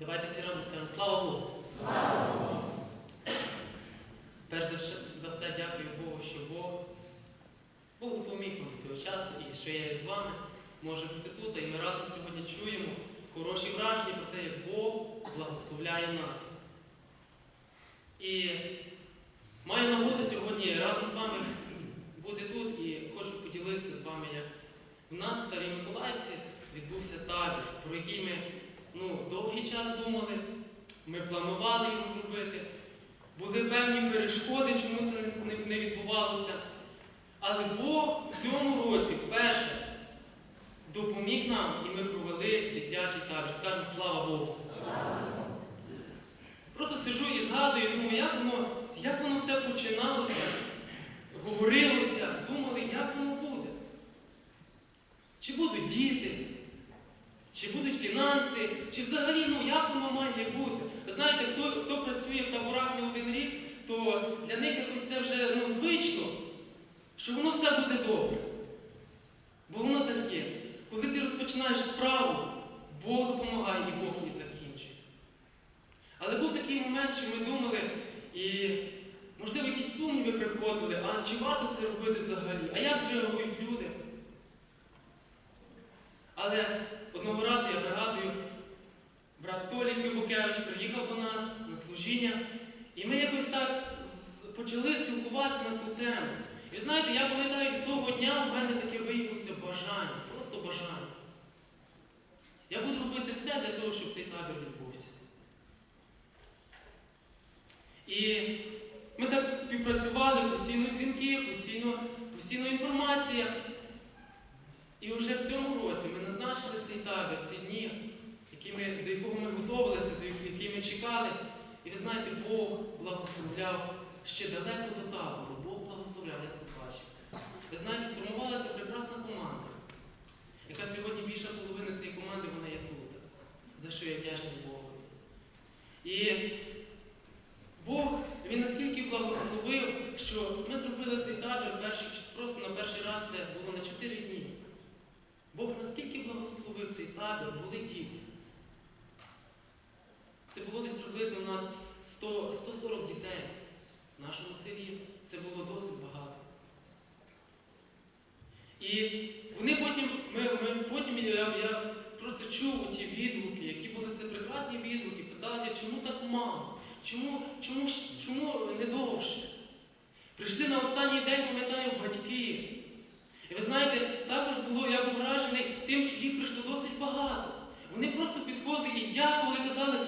Давайте всі разом скажемо слава Богу! Слава Богу! Перш за все, дякую Богу, що Бог, Бог допоміг мені цього часу і що я з вами можу бути тут, і ми разом сьогодні чуємо хороші враження про те, як Бог благословляє нас. І маю нагоду сьогодні разом з вами бути тут і хочу поділитися з вами, як у нас в Старій Миколаївці відбувся табір, про який ми ну, довгий час думали, ми планували його зробити. Були певні перешкоди, чому це не- відбувалося. Але Бог в цьому році вперше допоміг нам, і ми провели дитячий табір. Скажемо слава Богу. Просто сижу і згадую, думаю, як воно, як воно все починалося, говорилося, думали, як воно буде. Чи будуть діти, чи будуть фінанси, чи взагалі, ну як воно має бути. Ви знаєте, хто, хто працює в таборах не один рік, то для них якось це вже ну, звично, що воно все буде добре. Бо воно так є. Коли ти розпочинаєш справу, Бог допомагає і Бог її закінчує. Але був такий момент, що ми думали, і, можливо, якісь сумніви приходили, а чи варто це робити взагалі? А як зреагують люди? Але одного разу я пригадую, брат Толік Кибукевич приїхав до нас на служіння, і ми якось так почали спілкуватися на ту тему. І знаєте, я пам'ятаю, від того дня в мене таке виявилося бажання, просто бажання. Я буду робити все для того, щоб цей табір відбувся. І ми так співпрацювали, постійно дзвінки, постійно, постійно інформація. І вже в цьому році ми назначили цей табір, ці дні, ми, до якого ми готувалися, до яких ми чекали. І ви знаєте, Бог благословляв ще далеко до табору. Бог благословляв, я це бачив. Ви знаєте, сформувалася прекрасна команда, яка сьогодні більша половина цієї команди вона є тут, за що я вдячний Богу. І Бог він наскільки благословив, що ми зробили цей табір перший, просто на перший раз це було на 4 дні. Бог наскільки благословив цей табір, були діти. Це було десь приблизно у нас 100, 140 дітей в нашому селі. Це було досить багато. І вони потім, ми, ми, потім я, я просто чув ті відгуки, які були це прекрасні відгуки, питалися, чому так мало? Чому, чому, чому не довше? Прийшли на останній день, пам'ятаю, батьки. І ви знаєте, також було, я був вражений тим, що їх прийшло досить багато. Вони просто підходили і дякували, казали,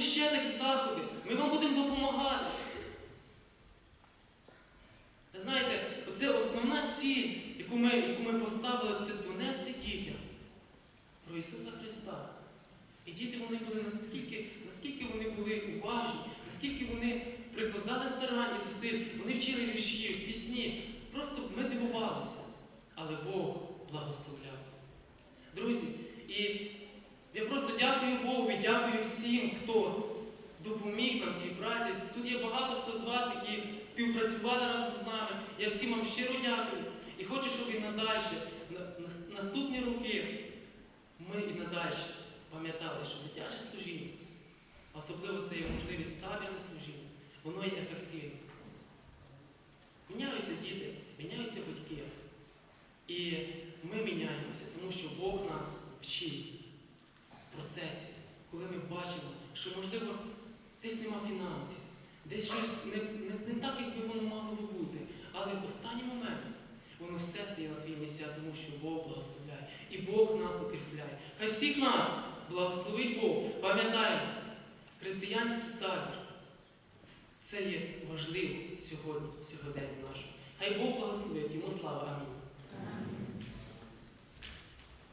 проводьте ще такі заходи, ми вам будемо допомагати. Знаєте, оце основна ціль, яку ми, яку ми поставили, донести дітям про Ісуса Христа. І діти вони були наскільки, наскільки вони були уважні, наскільки вони прикладали старання зусиль, вони вчили вірші, пісні. Просто ми дивувалися. Але Бог благословляв. Друзі, і я просто дякую Богу і дякую всім, хто допоміг нам цій праці. Тут є багато хто з вас, які співпрацювали разом з нами. Я всім вам щиро дякую. І хочу, щоб і надалі, на, на- наступні роки, ми і надалі пам'ятали, що дитяче служіння, особливо це є можливість табірне служіння, воно є ефективне. Міняються діти, міняються батьки. І ми міняємося, тому що Бог нас вчить в процесі, коли ми бачимо, що, можливо, десь нема фінансів, десь щось не, не, не так, як би воно мало би бути. Але в останній момент воно все стає на свої місця, тому що Бог благословляє. І Бог нас укріпляє. Хай всіх нас благословить Бог. Пам'ятаємо, християнський табір. Це є важливо сьогодні, в сьогоденні нашому. Хай Бог благословить йому слава. Амінь.